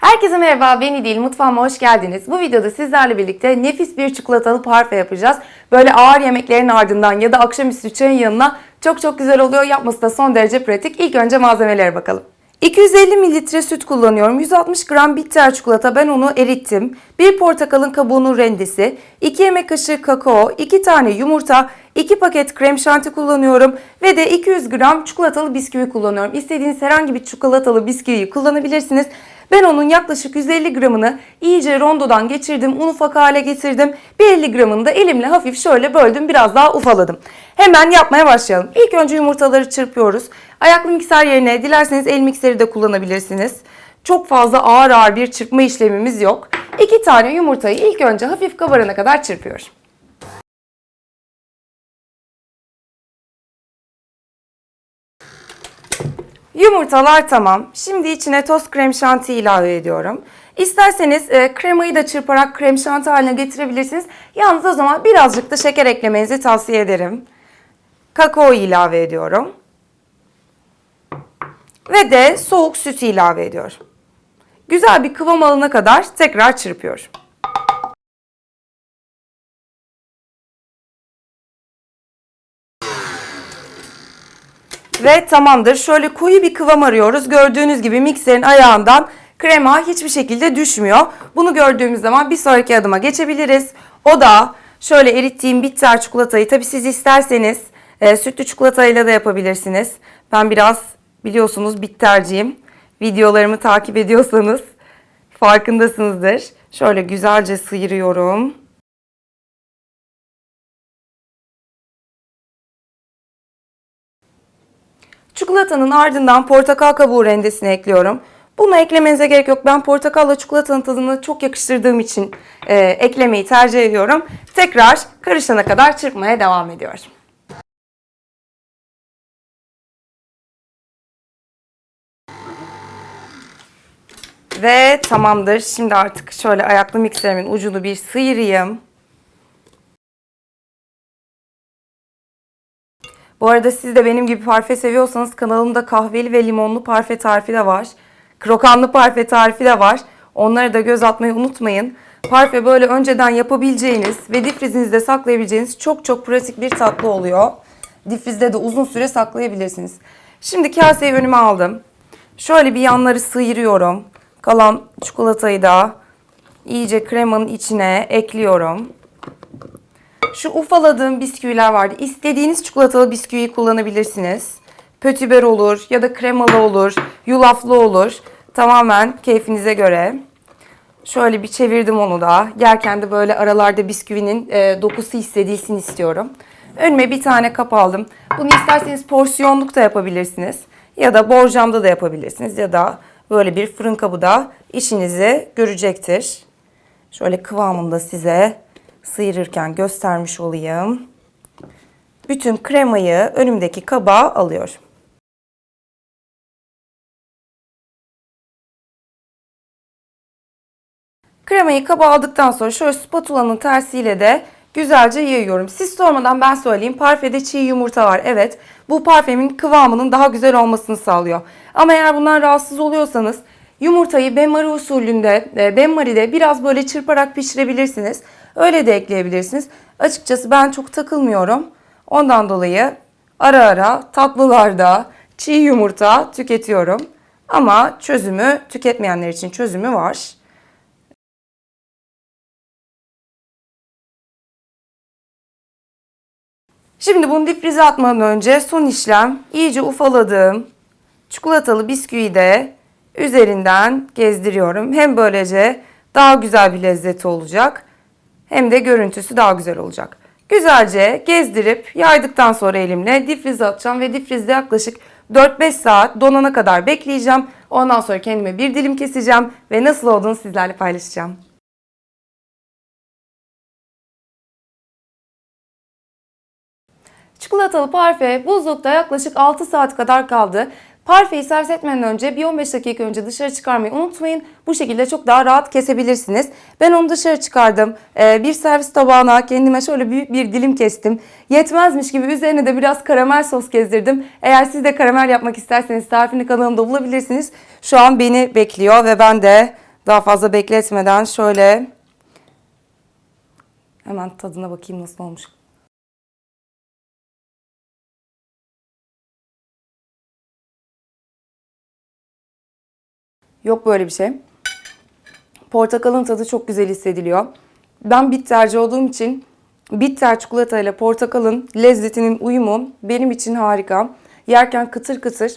Herkese merhaba, ben İdil. Mutfağıma hoş geldiniz. Bu videoda sizlerle birlikte nefis bir çikolatalı parfe yapacağız. Böyle ağır yemeklerin ardından ya da akşamüstü çayın yanına çok çok güzel oluyor. Yapması da son derece pratik. İlk önce malzemelere bakalım. 250 mililitre süt kullanıyorum. 160 gram bitter çikolata ben onu erittim. 1 portakalın kabuğunun rendesi, 2 yemek kaşığı kakao, 2 tane yumurta, 2 paket krem şanti kullanıyorum ve de 200 gram çikolatalı bisküvi kullanıyorum. İstediğiniz herhangi bir çikolatalı bisküviyi kullanabilirsiniz. Ben onun yaklaşık 150 gramını iyice rondodan geçirdim, un ufak hale getirdim. Bir 50 gramını da elimle hafif şöyle böldüm, biraz daha ufaladım. Hemen yapmaya başlayalım. İlk önce yumurtaları çırpıyoruz. Ayaklı mikser yerine dilerseniz el mikseri de kullanabilirsiniz. Çok fazla ağır ağır bir çırpma işlemimiz yok. İki tane yumurtayı ilk önce hafif kabarana kadar çırpıyorum. Yumurtalar tamam. Şimdi içine toz krem şanti ilave ediyorum. İsterseniz e, kremayı da çırparak krem şanti haline getirebilirsiniz. Yalnız o zaman birazcık da şeker eklemenizi tavsiye ederim. Kakao ilave ediyorum. Ve de soğuk sütü ilave ediyorum. Güzel bir kıvam alana kadar tekrar çırpıyorum. Ve tamamdır. Şöyle koyu bir kıvam arıyoruz. Gördüğünüz gibi mikserin ayağından krema hiçbir şekilde düşmüyor. Bunu gördüğümüz zaman bir sonraki adıma geçebiliriz. O da şöyle erittiğim bitter çikolatayı tabii siz isterseniz e, sütlü çikolatayla da yapabilirsiniz. Ben biraz biliyorsunuz bitterciyim. Videolarımı takip ediyorsanız farkındasınızdır. Şöyle güzelce sıyırıyorum. Çikolatanın ardından portakal kabuğu rendesini ekliyorum. Bunu eklemenize gerek yok. Ben portakalla çikolatanın tadını çok yakıştırdığım için e, eklemeyi tercih ediyorum. Tekrar karışana kadar çırpmaya devam ediyorum. Ve tamamdır. Şimdi artık şöyle ayaklı mikserimin ucunu bir sıyırayım. Bu arada siz de benim gibi parfe seviyorsanız kanalımda kahveli ve limonlu parfe tarifi de var. Krokanlı parfe tarifi de var. Onlara da göz atmayı unutmayın. Parfe böyle önceden yapabileceğiniz ve difrizinizde saklayabileceğiniz çok çok pratik bir tatlı oluyor. Difrizde de uzun süre saklayabilirsiniz. Şimdi kaseyi önüme aldım. Şöyle bir yanları sıyırıyorum. Kalan çikolatayı da iyice kremanın içine ekliyorum. Şu ufaladığım bisküviler vardı. İstediğiniz çikolatalı bisküviyi kullanabilirsiniz. Pötüber olur ya da kremalı olur, yulaflı olur. Tamamen keyfinize göre. Şöyle bir çevirdim onu da. Yerken de böyle aralarda bisküvinin e, dokusu hissedilsin istiyorum. Önüme bir tane kap aldım. Bunu isterseniz porsiyonluk da yapabilirsiniz. Ya da borcamda da yapabilirsiniz. Ya da böyle bir fırın kabı da işinizi görecektir. Şöyle kıvamında size sıyırırken göstermiş olayım. Bütün kremayı önümdeki kaba alıyorum. Kremayı kaba aldıktan sonra şöyle spatulanın tersiyle de güzelce yayıyorum. Siz sormadan ben söyleyeyim. Parfede çiğ yumurta var. Evet. Bu parfemin kıvamının daha güzel olmasını sağlıyor. Ama eğer bundan rahatsız oluyorsanız yumurtayı benmari usulünde, e, benmaride biraz böyle çırparak pişirebilirsiniz. Öyle de ekleyebilirsiniz. Açıkçası ben çok takılmıyorum. Ondan dolayı ara ara tatlılarda çiğ yumurta tüketiyorum. Ama çözümü tüketmeyenler için çözümü var. Şimdi bunu difrize atmadan önce son işlem iyice ufaladığım çikolatalı bisküviyi de üzerinden gezdiriyorum. Hem böylece daha güzel bir lezzeti olacak hem de görüntüsü daha güzel olacak. Güzelce gezdirip yaydıktan sonra elimle difrize atacağım ve difrizde yaklaşık 4-5 saat donana kadar bekleyeceğim. Ondan sonra kendime bir dilim keseceğim ve nasıl olduğunu sizlerle paylaşacağım. Çikolatalı parfe buzlukta yaklaşık 6 saat kadar kaldı. Parfeyi servis etmeden önce bir 15 dakika önce dışarı çıkarmayı unutmayın. Bu şekilde çok daha rahat kesebilirsiniz. Ben onu dışarı çıkardım. Ee, bir servis tabağına kendime şöyle büyük bir dilim kestim. Yetmezmiş gibi üzerine de biraz karamel sos gezdirdim. Eğer siz de karamel yapmak isterseniz tarifini kanalımda bulabilirsiniz. Şu an beni bekliyor ve ben de Daha fazla bekletmeden şöyle hemen tadına bakayım nasıl olmuş. Yok böyle bir şey. Portakalın tadı çok güzel hissediliyor. Ben bitterci olduğum için bitter çikolata ile portakalın lezzetinin uyumu benim için harika. Yerken kıtır kıtır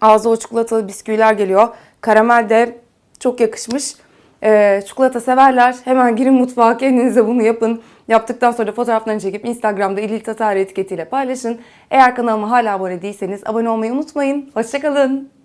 ağza o çikolatalı bisküviler geliyor. Karamel de çok yakışmış. Ee, çikolata severler. Hemen girin mutfağa kendinize bunu yapın. Yaptıktan sonra fotoğraflarını çekip Instagram'da İlil Tatar etiketiyle paylaşın. Eğer kanalıma hala abone değilseniz abone olmayı unutmayın. Hoşçakalın.